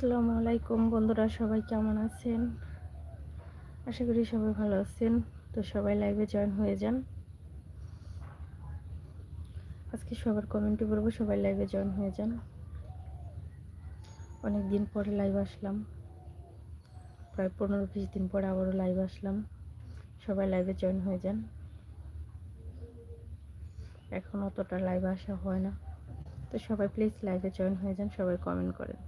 আসসালামু আলাইকুম বন্ধুরা, সবাই কেমন আছেন? আশা করি সবাই ভালো আছেন। তো সবাই লাইভে জয়েন হয়ে যান। আজকে সবার কমেন্টে বলব, সবাই লাইভে জয়েন হয়ে যান। অনেক দিন পরে লাইভ আসলাম। প্রায় পনেরো বিশ দিন পরে আবারও লাইভ আসলাম। সবাই লাইভে জয়েন হয়ে যান। এখন অতটা লাইভ আসা হয় না। তো সবাই প্লিজ লাইভে জয়েন হয়ে যান, সবাই কমেন্ট করেন।